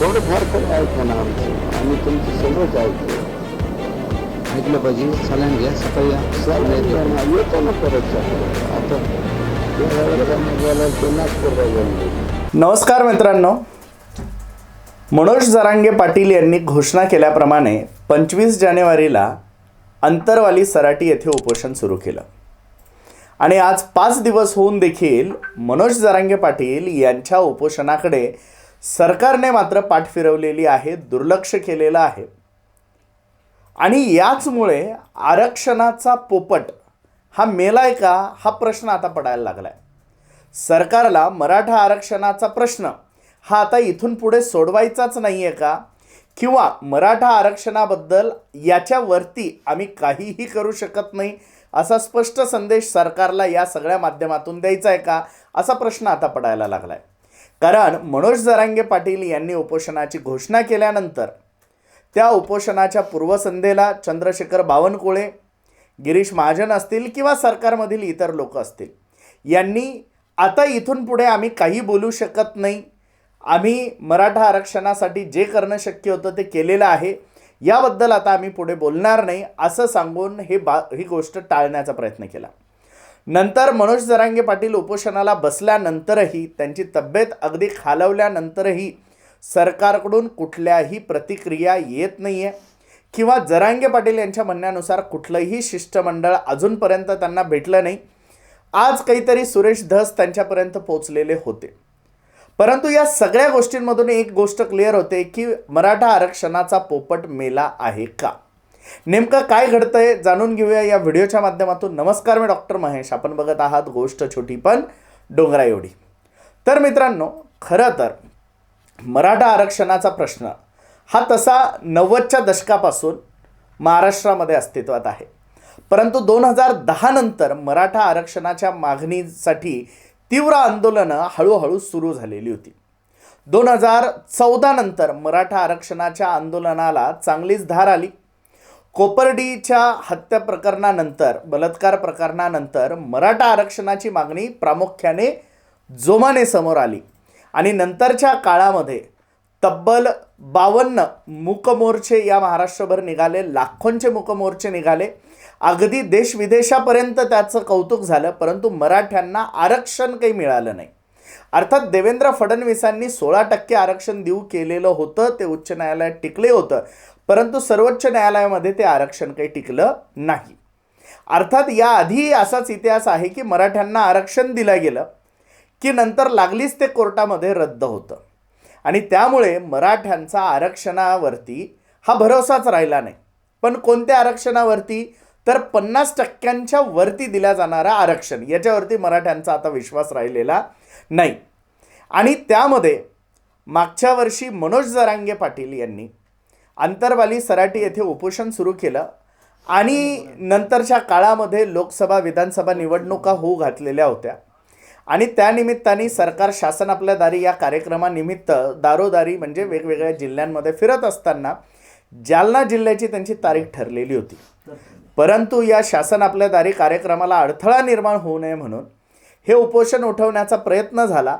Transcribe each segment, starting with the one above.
थोडंफार तरी ऐका ना आमचं. आम्ही तुमचं सगळंच ऐकतो ऐकलं पाहिजे. चालेल घ्या सकाळी या. चालेल ना, येतो ना परत. आता नमस्कार मित्रांनो. मनोज जरांगे पाटील यांनी घोषणा केल्याप्रमाणे पंचवीस जानेवारीला अंतरवाली सराटी येथे उपोषण सुरू केलं. आणि आज पाच दिवस होऊन देखील मनोज जरांगे पाटील यांच्या उपोषणाकडे सरकारने मात्र पाठ फिरवलेली आहे दुर्लक्ष केलेलं आहे. आणि याचमुळे आरक्षणाचा पोपट हा मेलाय का हा प्रश्न आता पडायला लागलाय. सरकारला मराठा आरक्षणाचा प्रश्न हा आता इथून पुढे सोडवायचाच नाही आहे का? किंवा मराठा आरक्षणाबद्दल याच्यावरती आम्ही काहीही करू शकत नाही असा स्पष्ट संदेश सरकारला या सगळ्या माध्यमातून द्यायचा आहे का असा प्रश्न आता पडायला लागला आहे कारण मनोज जरांगे पाटील यांनी उपोषणाची घोषणा केल्यानंतर त्या उपोषणाच्या पूर्वसंध्येला चंद्रशेखर बावनकुळे गिरीश महाजन असतील किंवा सरकारमधील इतर लोक असतील यांनी आता इथून पुढे आम्ही काही बोलू शकत नाही. आम्ही मराठा आरक्षणासाठी जे करणं शक्य होतं ते केलेलं आहे. याबद्दल आता आम्ही पुढे बोलणार नाही असं सांगून हे बा ही गोष्ट टाळण्याचा प्रयत्न केला. नंतर मनोज जरांगे पाटील उपोषणाला बसल्यानंतरही त्यांची तब्येत अगदी खालवल्यानंतरही सरकारकडून कुठल्याही प्रतिक्रिया येत नाही आहे किंवा जरांगे पाटील यांच्या म्हणण्यानुसार कुठलंही शिष्टमंडळ अजूनपर्यंत त्यांना भेटलं नाही. आज काहीतरी सुरेश धस त्यांच्यापर्यंत पोचलेले होते. परंतु या सगळ्या गोष्टींमधून एक गोष्ट क्लिअर होते की मराठा आरक्षणाचा पोपट मेला आहे का? नेमकं काय घडतंय जाणून घेऊया या व्हिडिओच्या माध्यमातून. नमस्कार मी डॉक्टर महेश. आपण बघत आहात गोष्ट छोटी पण डोंगरा एवढी. तर मित्रांनो खरं तर मराठा आरक्षणाचा प्रश्न हा तसा नव्वदच्या दशकापासून महाराष्ट्रामध्ये अस्तित्वात आहे. परंतु दोन हजार दहा नंतर मराठा आरक्षणाच्या मागणीसाठी तीव्र आंदोलनं हळूहळू सुरू झालेली होती. दोन हजार चौदा नंतर मराठा आरक्षणाच्या आंदोलनाला चांगलीच धार आली. कोपर्डीच्या हत्या प्रकरणानंतर बलात्कार प्रकरणानंतर मराठा आरक्षणाची मागणी प्रामुख्याने जोमाने समोर आली. आणि नंतरच्या काळामध्ये तब्बल बावन्न मूकमोर्चे या महाराष्ट्रभर निघाले लाखोंचे मूकमोर्चे निघाले. अगदी देशविदेशापर्यंत त्याचं कौतुक झालं परंतु मराठ्यांना आरक्षण काही मिळालं नाही. अर्थात देवेंद्र फडणवीसांनी सोळा टक्के आरक्षण देऊ केलेलं होतं ते उच्च न्यायालयात टिकले होतं. परंतु सर्वोच्च न्यायालयामध्ये ते आरक्षण काही टिकलं नाही. अर्थात याआधी असाच इतिहास आहे की मराठ्यांना आरक्षण दिलं गेलं की नंतर लागलीच ते कोर्टामध्ये रद्द होतं. आणि त्यामुळे मराठ्यांचा आरक्षणावरती हा भरोसाच राहिला नाही. पण कोणत्या आरक्षणावरती? तर पन्नास टक्क्यांच्या वरती दिल्या जाणारं आरक्षण याच्यावरती मराठ्यांचा आता विश्वास राहिलेला नाही. आणि त्यामध्ये मागच्या वर्षी मनोज जरांगे पाटील यांनी आंतरवाली सराटी येथे उपोषण सुरू केलं आणि नंतरच्या काळामध्ये लोकसभा विधानसभा निवडणुका होऊ घातलेल्या होत्या. आणि त्यानिमित्ताने सरकार शासन आपल्या दारी या कार्यक्रमानिमित्त दारोदारी म्हणजे वेगवेगळ्या जिल्ह्यांमध्ये फिरत असताना जालना जिल्ह्याची त्यांची तारीख ठरलेली होती. परंतु या शासन आपल्या दारी कार्यक्रमाला अडथळा निर्माण होऊ नये म्हणून हे उपोषण उठवण्याचा प्रयत्न झाला.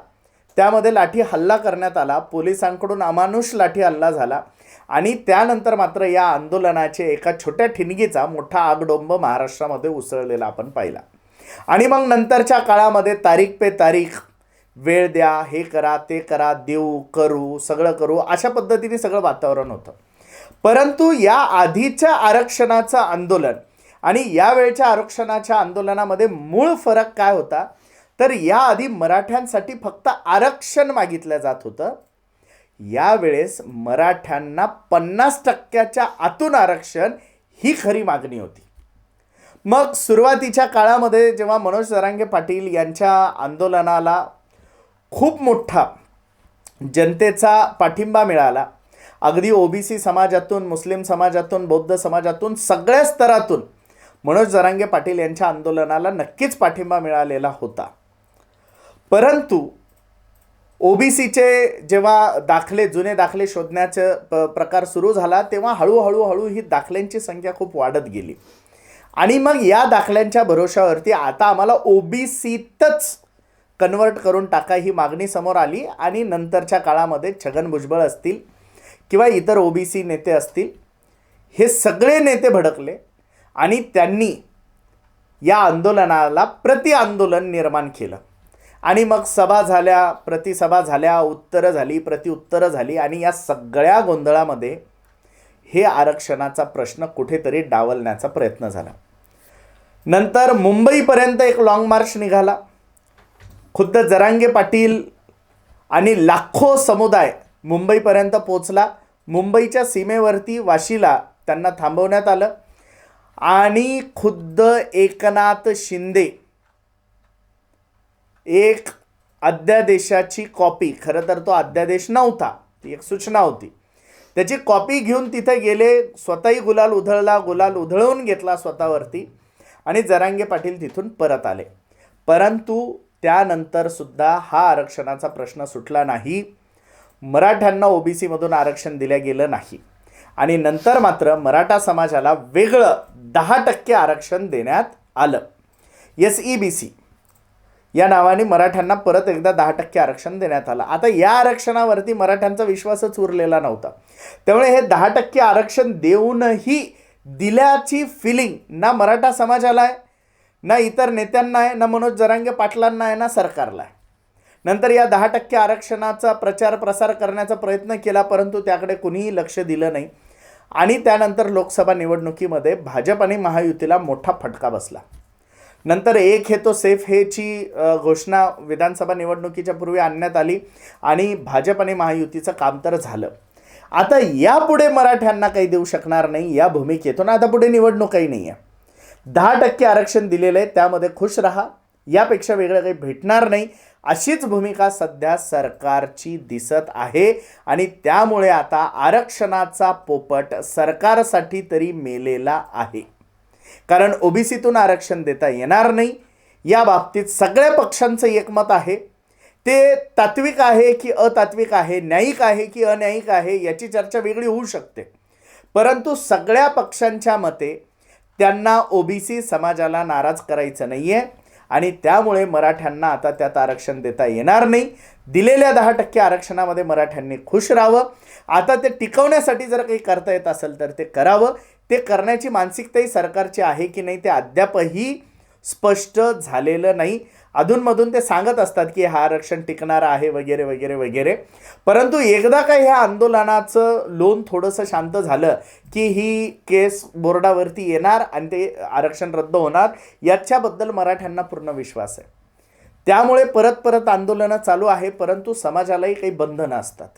त्यामध्ये लाठी हल्ला करण्यात आला. पोलिसांकडून अमानुष लाठी हल्ला झाला. आणि त्यानंतर मात्र या आंदोलनाचे एका छोट्या ठिणगीचा मोठा आगडोंब महाराष्ट्रामध्ये उसळलेला आपण पाहिला. आणि मग नंतरच्या काळामध्ये तारीख पे तारीख वेळ द्या हे करा ते करा देऊ करू सगळं करू अशा पद्धतीने सगळं वातावरण होतं. परंतु या आधीच्या आरक्षणाचं आंदोलन आणि यावेळच्या आरक्षणाच्या आंदोलनामध्ये मूळ फरक काय होता? तर याआधी मराठ्यांसाठी फक्त आरक्षण मागितलं जात होतं. यावेळेस मराठ्यांना पन्नास टक्क्याच्या आतून आरक्षण ही खरी मागणी होती. मग सुरुवातीच्या काळामध्ये जेव्हा मनोज सरांगे पाटील यांच्या आंदोलनाला खूप मोठा जनतेचा पाठिंबा मिळाला अगदी ओबीसी समाजातून मुस्लिम समाजातून बौद्ध समाजातून सगळ्या स्तरातून मनोज जरांगे पाटील यांच्या आंदोलनाला नक्कीच पाठिंबा मिळालेला होता. परंतु ओबीसीचे जेव्हा दाखले जुने दाखले शोधण्याचं प प्रकार सुरू झाला तेव्हा हळूहळू हळू ही दाखल्यांची संख्या खूप वाढत गेली. आणि मग या दाखल्यांच्या भरोशावरती आता आम्हाला ओबीसीतच कन्वर्ट करून टाका ही मागणी समोर आली आणि नंतरच्या काळामध्ये छगन भुजबळ असतील किंवा इतर ओबीसी नेते असतील हे सगळे नेते भडकले आणि त्यांनी या आंदोलनाला प्रति आंदोलन निर्माण केलं. आणि मग सभा झाल्या प्रतिसभा झाल्या उत्तरं झाली प्रतिउत्तरं झाली आणि या सगळ्या गोंधळामध्ये हे आरक्षणाचा प्रश्न कुठेतरी डावलण्याचा प्रयत्न झाला. नंतर मुंबईपर्यंत एक लाँग मार्च निघाला. खुद्द जरांगे पाटील आणि लाखो समुदाय मुंबईपर्यंत पोचला मुंबईच्या सीमेवरती वाशीला त्यांना थांबवण्यात आलं. आणि खुद्द एकनाथ शिंदे एक अध्यादेशाची कॉपी खरं तर तो अध्यादेश नव्हता. ती एक सूचना होती. त्याची कॉपी घेऊन तिथे गेले स्वतःही गुलाल उधळला गुलाल उधळवून घेतला स्वतःवरती आणि जरांगे पाटील तिथून परत आले. परंतु त्यानंतर सुद्धा हा आरक्षणाचा प्रश्न सुटला नाही. मराठ्यांना ओबीसीमधून आरक्षण दिलं गेलं नाही. आणि नंतर मात्र मराठा समाजाला वेगळं दहा टक्के आरक्षण देण्यात आलं. एस ई बी सी या नावाने मराठ्यांना परत एकदा दहा टक्के आरक्षण देण्यात आलं. आता या आरक्षणावरती मराठ्यांचा विश्वासच उरलेला नव्हता. त्यामुळे हे दहा टक्के आरक्षण देऊनही दिल्याची फिलिंग ना मराठा समाजाला आहे ना इतर नेत्यांना आहे ना मनोज जरांगे पाटलांना आहे ना सरकारला आहे. नंतर या दहा टक्के आरक्षणाचा प्रचार प्रसार करण्याचा प्रयत्न केला परंतु त्याकडे कुणीही लक्ष दिलं नाही. आणि त्यानंतर लोकसभा निवडणुकीमध्ये भाजप आणि महायुतीला मोठा फटका बसला. नंतर एक हे तो सेफ हेची घोषणा विधानसभा निवडणुकीच्या पूर्वी आणण्यात आली आणि भाजप आणि महायुतीचं काम तर झालं. आता यापुढे मराठ्यांना काही देऊ शकणार नाही या भूमिकेतून आता पुढे निवडणूकही नाही आहे दहा टक्के आरक्षण दिलेलं आहे त्यामध्ये खुश राहा. यापेक्षा वेगळं काही भेटणार नाही. अशीच भूमिका सध्या सरकारची दिसत आहे आणि त्यामुळे आता आरक्षणाचा पोपट सरकारसाठी तरी मेलेला आहे. कारण ओबीसीतून आरक्षण देता येणार नाही. या बाबतीत सगळ्या पक्षांचं एकमत आहे. ते तात्विक आहे की अतात्विक आहे न्यायिक आहे की अन्यायिक आहे याची चर्चा वेगळी होऊ शकते. परंतु सगळ्या पक्षांच्या मते त्यांना ओबीसी समाजाला नाराज करायचं नाही आहे आणि त्यामुळे मराठ्यांना आता त्यात आरक्षण देता येणार नाही. दिलेल्या दहा टक्के आरक्षणामध्ये मराठ्यांनी खुश राहावं. आता ते टिकवण्यासाठी जर काही करता येत असेल तर ते करावं. ते करण्याची मानसिकताही सरकारची आहे की नाही ते अद्यापही स्पष्ट झालेलं नाही. अधूनमधून ते सांगत असतात की हा आरक्षण टिकणार आहे वगैरे वगैरे वगैरे. परंतु एकदा का ह्या आंदोलनाचं लोन थोडंसं शांत झालं की ही केस बोर्डावरती येणार आणि ते आरक्षण रद्द होणार याच्याबद्दल मराठ्यांना पूर्ण विश्वास आहे. त्यामुळे परत परत आंदोलनं चालू आहे परंतु समाजालाही काही बंधनं असतात.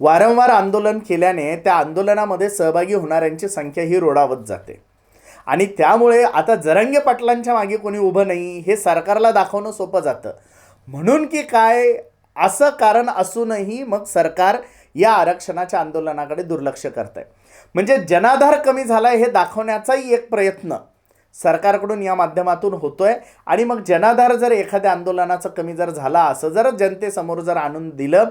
वारंवार आंदोलन केल्याने त्या आंदोलनामध्ये सहभागी होणाऱ्यांची संख्या ही रोडावत जाते. आणि त्यामुळे आता जरंगे पाटलांच्या मागे कोणी उभं नाही हे सरकारला दाखवणं सोपं जातं. म्हणून की काय? असं कारण असूनही मग सरकार या आरक्षणाच्या आंदोलनाकडे दुर्लक्ष करत आहे म्हणजे जनाधार कमी झाला आहे हे दाखवण्याचाही एक प्रयत्न. सरकारकडून या माध्यमातून होतोय. आणि मग जनाधार जर एखाद्या आंदोलनाचं कमी जर झाला असं जर जनतेसमोर जर आणून दिलं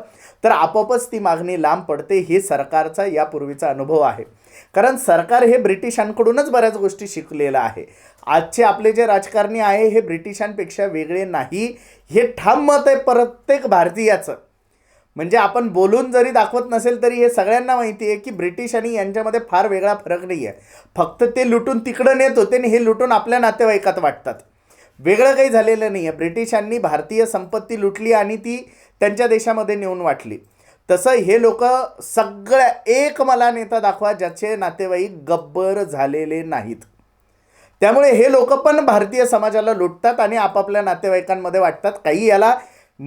तर आपोआपच ती मागणी लांब पडते हे सरकारचा यापूर्वीचा अनुभव आहे. कारण सरकार हे ब्रिटिशांकडूनच बऱ्याच गोष्टी शिकलेलं आहे. आजचे आपले जे राजकारणी आहे हे ब्रिटिशांपेक्षा वेगळे नाही. हे ठाम मत आहे प्रत्येक भारतीयाचं. म्हणजे आपण बोलून जरी दाखवत नसेल तरी हे सगळ्यांना माहिती आहे की ब्रिटिश आणि यांच्यामध्ये फार वेगळा फरक नाही आहे फक्त ते लुटून तिकडं नेत होते आणि हे लुटून आपल्या नातेवाईकात वाटतात. वेगळं काही झालेलं नाही आहे ब्रिटिशांनी भारतीय संपत्ती लुटली आणि ती त्यांच्या देशामध्ये नेऊन वाटली. तसं हे लोक सगळ्या एक मला नेता दाखवा ज्याचे नातेवाईक गब्बर झालेले नाहीत. त्यामुळे हे लोक पण भारतीय समाजाला लुटतात आणि आपापल्या नातेवाईकांमध्ये वाटतात. काही याला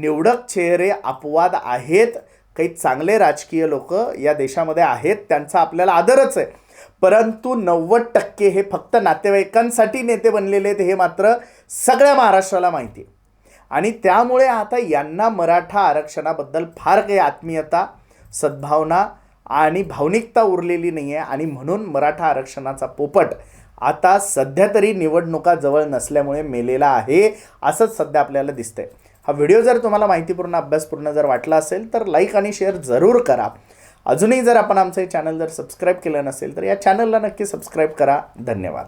निवडक चेहरे अपवाद आहेत. काही चांगले राजकीय लोक या देशामध्ये आहेत. त्यांचा आपल्याला आदरच आहे. परंतु नव्वद टक्के हे फक्त नातेवाईकांसाठी नेते बनलेले आहेत. हे मात्र सगळ्या महाराष्ट्राला माहिती आहे. आणि त्यामुळे आता यांना मराठा आरक्षणाबद्दल फार काही आत्मीयता सद्भावना आणि भावनिकता उरलेली नाही आहे आणि म्हणून मराठा आरक्षणाचा पोपट आता सध्या तरी निवडणुका जवळ नसल्यामुळे मेलेला आहे. असंच सध्या आपल्याला दिसतंय. हा व्हिडिओ जर तुम्हाला माहितीपूर्ण अभ्यासपूर्ण जर वाटला असेल तर लाईक आणि शेअर जरूर करा. अजूनही जर आपण आमचं हे चॅनल जर सबस्क्राईब केलं नसेल तर या चॅनलला नक्की सबस्क्राईब करा. धन्यवाद.